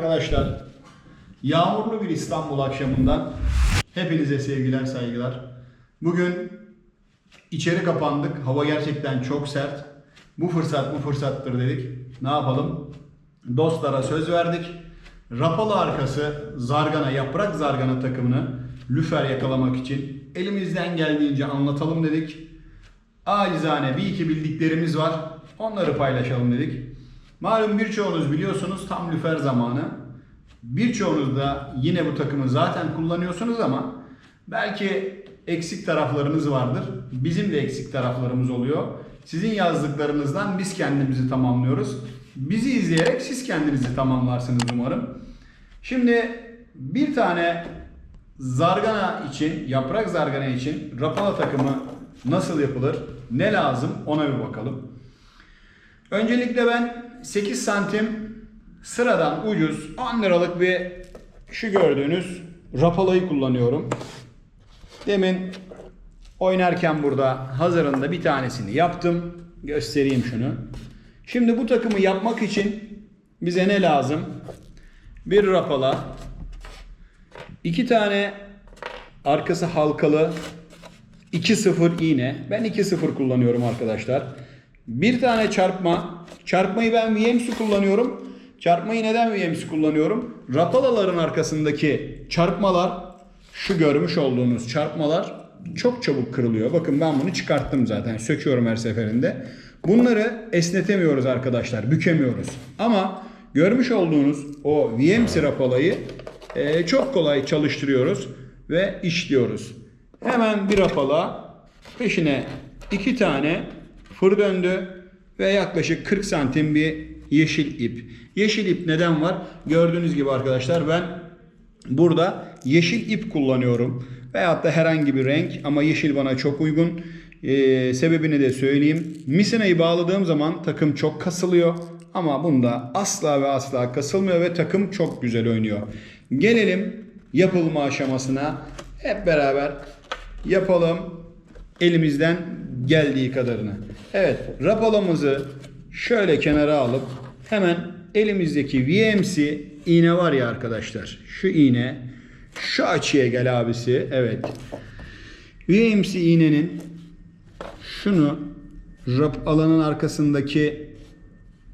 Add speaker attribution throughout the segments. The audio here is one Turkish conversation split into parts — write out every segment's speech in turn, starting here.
Speaker 1: Arkadaşlar yağmurlu bir İstanbul akşamından hepinize sevgiler saygılar. Bugün içeri kapandık. Hava gerçekten çok sert. Bu fırsat bu fırsattır dedik. Ne yapalım? Dostlara söz verdik. Rapalı arkası zargana, yaprak zargana takımını lüfer yakalamak için elimizden geldiğince anlatalım dedik. Acizane bir iki bildiklerimiz var. Onları paylaşalım dedik. Malum birçoğunuz biliyorsunuz tam lüfer zamanı. Birçoğunuz da yine bu takımı zaten kullanıyorsunuz ama belki eksik taraflarınız vardır. Bizim de eksik taraflarımız oluyor. Sizin yazdıklarınızdan biz kendimizi tamamlıyoruz. Bizi izleyerek siz kendinizi tamamlarsınız umarım. Şimdi bir tane zargana için, yaprak zargana için rapala takımı nasıl yapılır, ne lazım ona bir bakalım. Öncelikle ben 8 santim sıradan ucuz 10 liralık bir şu gördüğünüz rapalayı kullanıyorum. Demin oynarken burada hazırında bir tanesini yaptım. Göstereyim şunu. Şimdi bu takımı yapmak için bize ne lazım? Bir rapala, iki tane arkası halkalı 2-0 iğne. Ben 2-0 kullanıyorum arkadaşlar. Bir tane çarpma. Çarpmayı ben VMC kullanıyorum. Çarpmayı neden VMC kullanıyorum? Rapalaların arkasındaki çarpmalar şu görmüş olduğunuz çarpmalar çok çabuk kırılıyor. Bakın ben bunu çıkarttım zaten. Söküyorum her seferinde. Bunları esnetemiyoruz arkadaşlar. Bükemiyoruz. Ama görmüş olduğunuz o VMC rapalayı e, çok kolay çalıştırıyoruz ve işliyoruz. Hemen bir rapala peşine iki tane fır döndü ve yaklaşık 40 santim bir yeşil ip. Yeşil ip neden var? Gördüğünüz gibi arkadaşlar ben burada yeşil ip kullanıyorum. Veyahut da herhangi bir renk ama yeşil bana çok uygun. Ee, sebebini de söyleyeyim. Misinayı bağladığım zaman takım çok kasılıyor. Ama bunda asla ve asla kasılmıyor ve takım çok güzel oynuyor. Gelelim yapılma aşamasına. Hep beraber yapalım elimizden geldiği kadarını. Evet rapalamızı şöyle kenara alıp hemen elimizdeki VMC iğne var ya arkadaşlar. Şu iğne şu açıya gel abisi. Evet. VMC iğnenin şunu rap alanın arkasındaki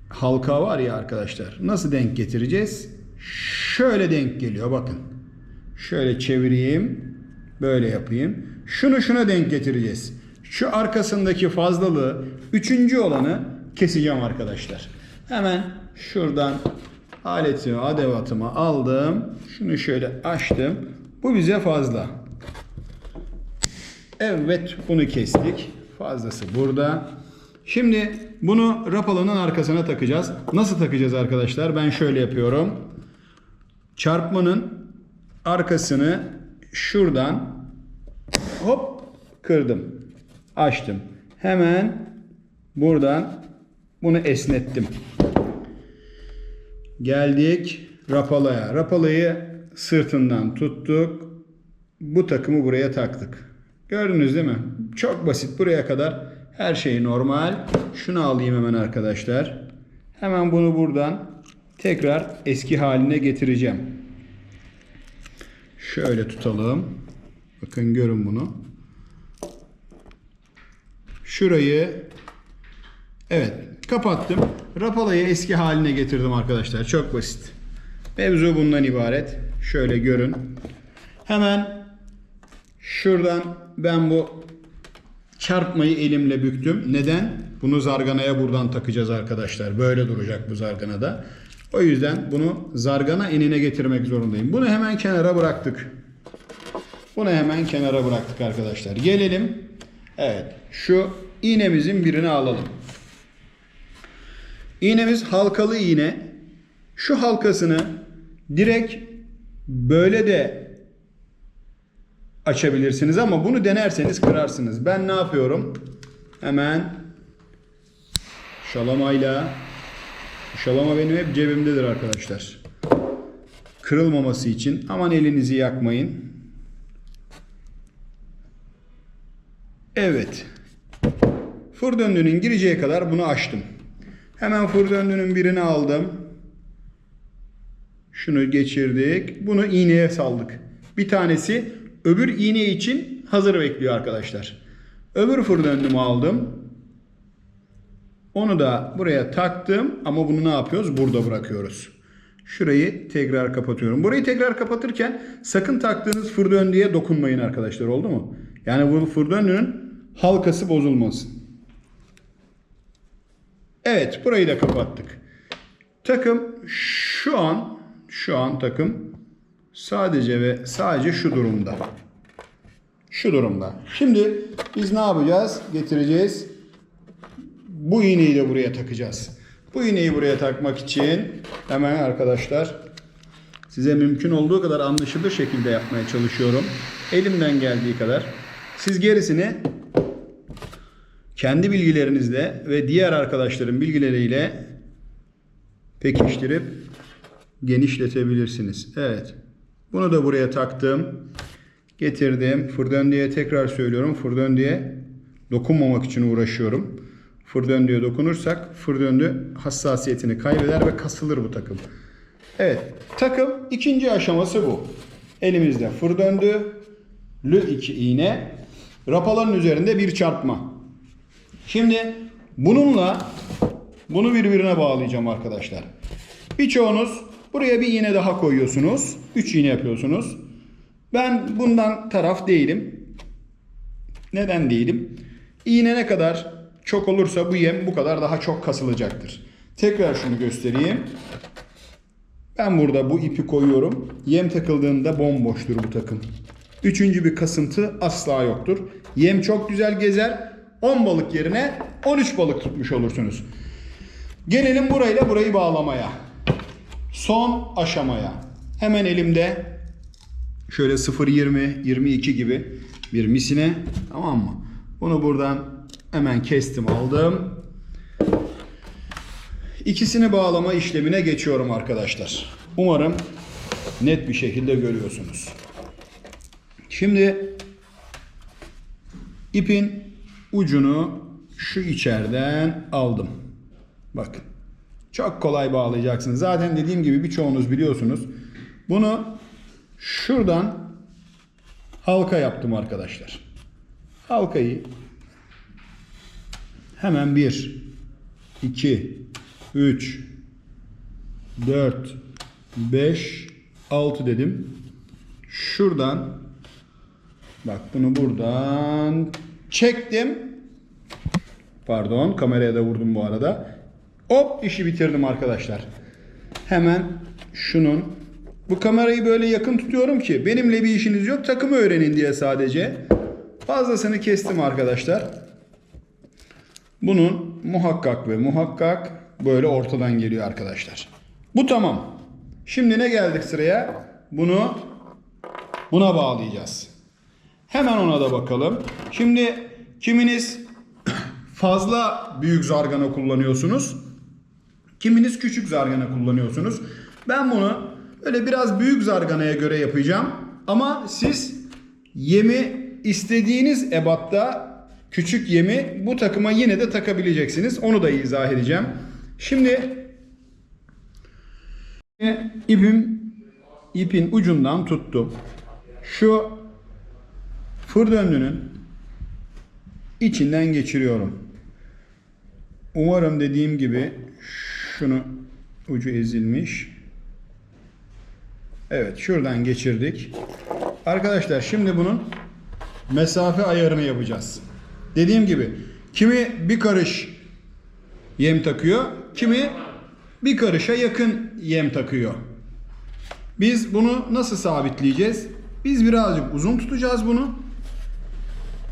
Speaker 1: halka var ya arkadaşlar. Nasıl denk getireceğiz? Şöyle denk geliyor bakın. Şöyle çevireyim. Böyle yapayım. Şunu şuna denk getireceğiz. Şu arkasındaki fazlalığı üçüncü olanı keseceğim arkadaşlar. Hemen şuradan aletimi, adevatımı aldım. Şunu şöyle açtım. Bu bize fazla. Evet bunu kestik. Fazlası burada. Şimdi bunu rapalanın arkasına takacağız. Nasıl takacağız arkadaşlar? Ben şöyle yapıyorum. Çarpmanın arkasını şuradan hop kırdım. Açtım. Hemen buradan bunu esnettim. Geldik rapalaya. Rapalayı sırtından tuttuk. Bu takımı buraya taktık. Gördünüz değil mi? Çok basit. Buraya kadar her şey normal. Şunu alayım hemen arkadaşlar. Hemen bunu buradan tekrar eski haline getireceğim. Şöyle tutalım. Bakın görün bunu. Şurayı evet kapattım. Rapalayı eski haline getirdim arkadaşlar. Çok basit. Mevzu bundan ibaret. Şöyle görün. Hemen şuradan ben bu çarpmayı elimle büktüm. Neden? Bunu zarganaya buradan takacağız arkadaşlar. Böyle duracak bu zarganada. O yüzden bunu zargana enine getirmek zorundayım. Bunu hemen kenara bıraktık. Bunu hemen kenara bıraktık arkadaşlar. Gelelim. Evet. Şu iğnemizin birini alalım. İğnemiz halkalı iğne. Şu halkasını direkt böyle de açabilirsiniz ama bunu denerseniz kırarsınız. Ben ne yapıyorum? Hemen şalamayla şalama benim hep cebimdedir arkadaşlar. Kırılmaması için aman elinizi yakmayın. Evet. Fır döndüğünün gireceği kadar bunu açtım. Hemen fır döndüğünün birini aldım. Şunu geçirdik. Bunu iğneye saldık. Bir tanesi öbür iğne için hazır bekliyor arkadaşlar. Öbür fır döndümü aldım. Onu da buraya taktım ama bunu ne yapıyoruz? Burada bırakıyoruz. Şurayı tekrar kapatıyorum. Burayı tekrar kapatırken sakın taktığınız fır döndüğe dokunmayın arkadaşlar oldu mu? Yani bu fır döndüğünün halkası bozulmasın. Evet burayı da kapattık. Takım şu an şu an takım sadece ve sadece şu durumda. Şu durumda. Şimdi biz ne yapacağız? Getireceğiz. Bu iğneyi de buraya takacağız. Bu iğneyi buraya takmak için hemen arkadaşlar size mümkün olduğu kadar anlaşılır şekilde yapmaya çalışıyorum. Elimden geldiği kadar. Siz gerisini kendi bilgilerinizle ve diğer arkadaşların bilgileriyle pekiştirip genişletebilirsiniz. Evet. Bunu da buraya taktım. Getirdim. Fır diye tekrar söylüyorum. Fır diye dokunmamak için uğraşıyorum. Fır diye dokunursak fır döndü hassasiyetini kaybeder ve kasılır bu takım. Evet. Takım ikinci aşaması bu. Elimizde fır döndü. Lü iki iğne. Rapaların üzerinde bir çarpma. Şimdi bununla bunu birbirine bağlayacağım arkadaşlar. Birçoğunuz buraya bir iğne daha koyuyorsunuz. 3 iğne yapıyorsunuz. Ben bundan taraf değilim. Neden değilim? İğne ne kadar çok olursa bu yem bu kadar daha çok kasılacaktır. Tekrar şunu göstereyim. Ben burada bu ipi koyuyorum. Yem takıldığında bomboştur bu takım. Üçüncü bir kasıntı asla yoktur. Yem çok güzel gezer. 10 balık yerine 13 balık tutmuş olursunuz. Gelelim burayla burayı bağlamaya. Son aşamaya. Hemen elimde şöyle 0.20, 22 gibi bir misine tamam mı? Bunu buradan hemen kestim aldım. İkisini bağlama işlemine geçiyorum arkadaşlar. Umarım net bir şekilde görüyorsunuz. Şimdi ipin ucunu şu içeriden aldım. Bakın. Çok kolay bağlayacaksınız. Zaten dediğim gibi birçoğunuz biliyorsunuz. Bunu şuradan halka yaptım arkadaşlar. Halkayı hemen 1 2 3 4 5 6 dedim. Şuradan bak bunu buradan çektim. Pardon kameraya da vurdum bu arada. Hop işi bitirdim arkadaşlar. Hemen şunun bu kamerayı böyle yakın tutuyorum ki benimle bir işiniz yok takımı öğrenin diye sadece. Fazlasını kestim arkadaşlar. Bunun muhakkak ve muhakkak böyle ortadan geliyor arkadaşlar. Bu tamam. Şimdi ne geldik sıraya? Bunu buna bağlayacağız. Hemen ona da bakalım. Şimdi kiminiz fazla büyük zargana kullanıyorsunuz. Kiminiz küçük zargana kullanıyorsunuz. Ben bunu öyle biraz büyük zarganaya göre yapacağım. Ama siz yemi istediğiniz ebatta küçük yemi bu takıma yine de takabileceksiniz. Onu da izah edeceğim. Şimdi ipim ipin ucundan tuttum. Şu fır döndünün içinden geçiriyorum. Umarım dediğim gibi şunu ucu ezilmiş. Evet şuradan geçirdik. Arkadaşlar şimdi bunun mesafe ayarını yapacağız. Dediğim gibi kimi bir karış yem takıyor, kimi bir karışa yakın yem takıyor. Biz bunu nasıl sabitleyeceğiz? Biz birazcık uzun tutacağız bunu.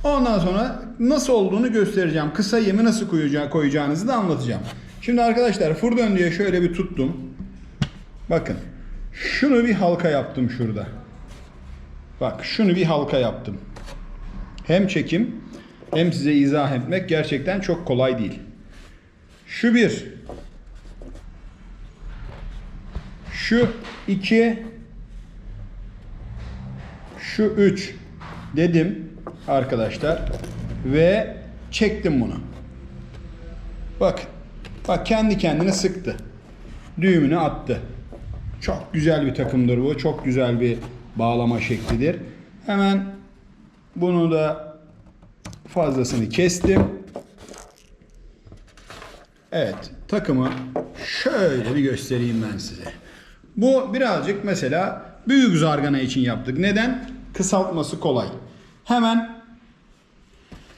Speaker 1: Ondan sonra nasıl olduğunu göstereceğim. Kısa yemi nasıl koyacağı, koyacağınızı da anlatacağım. Şimdi arkadaşlar fır dön diye şöyle bir tuttum. Bakın. Şunu bir halka yaptım şurada. Bak şunu bir halka yaptım. Hem çekim hem size izah etmek gerçekten çok kolay değil. Şu bir. Şu iki. Şu üç dedim arkadaşlar ve çektim bunu. Bak. Bak kendi kendine sıktı. Düğümünü attı. Çok güzel bir takımdır bu. Çok güzel bir bağlama şeklidir. Hemen bunu da fazlasını kestim. Evet, takımı şöyle bir göstereyim ben size. Bu birazcık mesela büyük zargana için yaptık. Neden? Kısaltması kolay. Hemen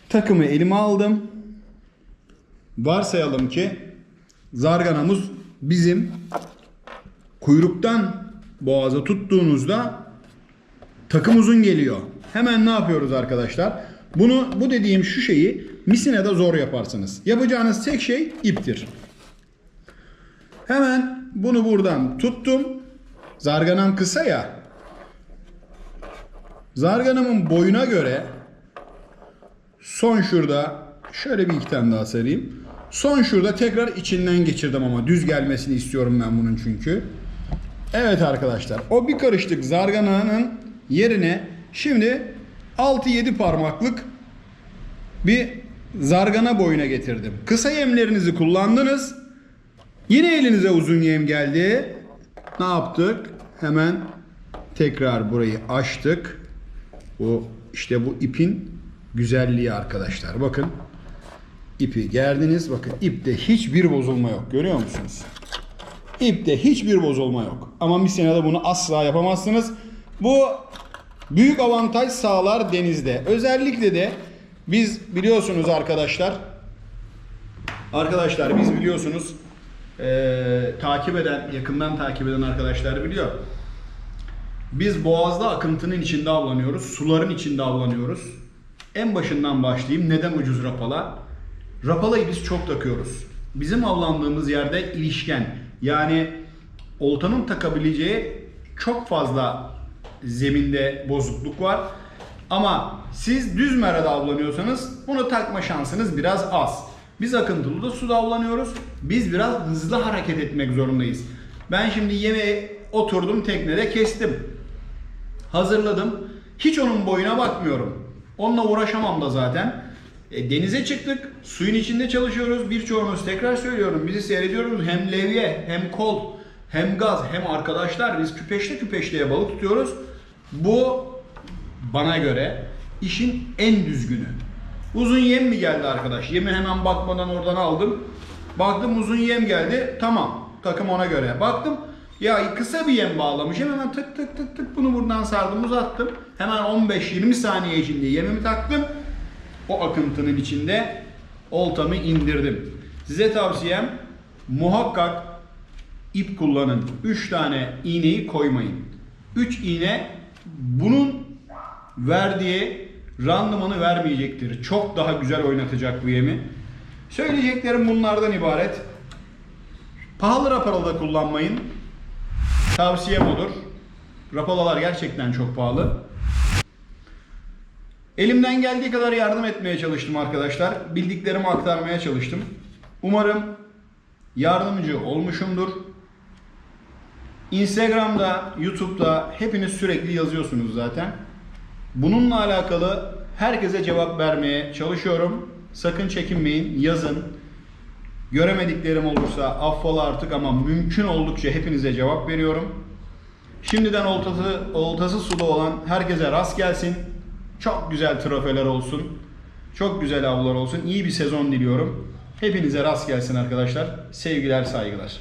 Speaker 1: takımı elime aldım. Varsayalım ki zarganamız bizim kuyruktan boğaza tuttuğunuzda takım uzun geliyor. Hemen ne yapıyoruz arkadaşlar? Bunu bu dediğim şu şeyi misinede zor yaparsınız. Yapacağınız tek şey iptir. Hemen bunu buradan tuttum. Zarganam kısa ya. Zarganamın boyuna göre son şurada şöyle bir iki tane daha sarayım. Son şurada tekrar içinden geçirdim ama düz gelmesini istiyorum ben bunun çünkü. Evet arkadaşlar o bir karışlık zargananın yerine şimdi 6-7 parmaklık bir zargana boyuna getirdim. Kısa yemlerinizi kullandınız. Yine elinize uzun yem geldi. Ne yaptık? Hemen tekrar burayı açtık. Bu işte bu ipin güzelliği arkadaşlar. Bakın ipi gerdiniz. Bakın ipte hiçbir bozulma yok. Görüyor musunuz? İpte hiçbir bozulma yok. Ama misinada bunu asla yapamazsınız. Bu büyük avantaj sağlar denizde. Özellikle de biz biliyorsunuz arkadaşlar Arkadaşlar biz biliyorsunuz eee, takip eden, yakından takip eden arkadaşlar biliyor. Biz boğazda akıntının içinde avlanıyoruz, suların içinde avlanıyoruz. En başından başlayayım. Neden ucuz rapala? Rapalayı biz çok takıyoruz. Bizim avlandığımız yerde ilişken yani oltanın takabileceği çok fazla zeminde bozukluk var. Ama siz düz merada avlanıyorsanız bunu takma şansınız biraz az. Biz akıntılı da suda avlanıyoruz. Biz biraz hızlı hareket etmek zorundayız. Ben şimdi yemeğe oturdum teknede kestim. Hazırladım. Hiç onun boyuna bakmıyorum. Onunla uğraşamam da zaten. E, denize çıktık. Suyun içinde çalışıyoruz. Birçoğunuz tekrar söylüyorum. Bizi seyrediyoruz. Hem levye, hem kol, hem gaz, hem arkadaşlar. Biz küpeşte küpeşteye balık tutuyoruz. Bu bana göre işin en düzgünü. Uzun yem mi geldi arkadaş? Yemi hemen bakmadan oradan aldım. Baktım uzun yem geldi. Tamam. Takım ona göre. Baktım ya kısa bir yem bağlamışım. Hemen tık tık tık tık bunu buradan sardım uzattım. Hemen 15-20 saniye içinde yemimi taktım. O akıntının içinde oltamı indirdim. Size tavsiyem muhakkak ip kullanın. 3 tane iğneyi koymayın. 3 iğne bunun verdiği randımanı vermeyecektir. Çok daha güzel oynatacak bu yemi. Söyleyeceklerim bunlardan ibaret. Pahalı rapalalı kullanmayın. Tavsiyem odur. Rapalalar gerçekten çok pahalı. Elimden geldiği kadar yardım etmeye çalıştım arkadaşlar. Bildiklerimi aktarmaya çalıştım. Umarım yardımcı olmuşumdur. Instagram'da, YouTube'da hepiniz sürekli yazıyorsunuz zaten. Bununla alakalı herkese cevap vermeye çalışıyorum. Sakın çekinmeyin, yazın. Göremediklerim olursa affola artık ama mümkün oldukça hepinize cevap veriyorum. Şimdiden oltası, oltası suda olan herkese rast gelsin. Çok güzel trofeler olsun. Çok güzel avlar olsun. İyi bir sezon diliyorum. Hepinize rast gelsin arkadaşlar. Sevgiler, saygılar.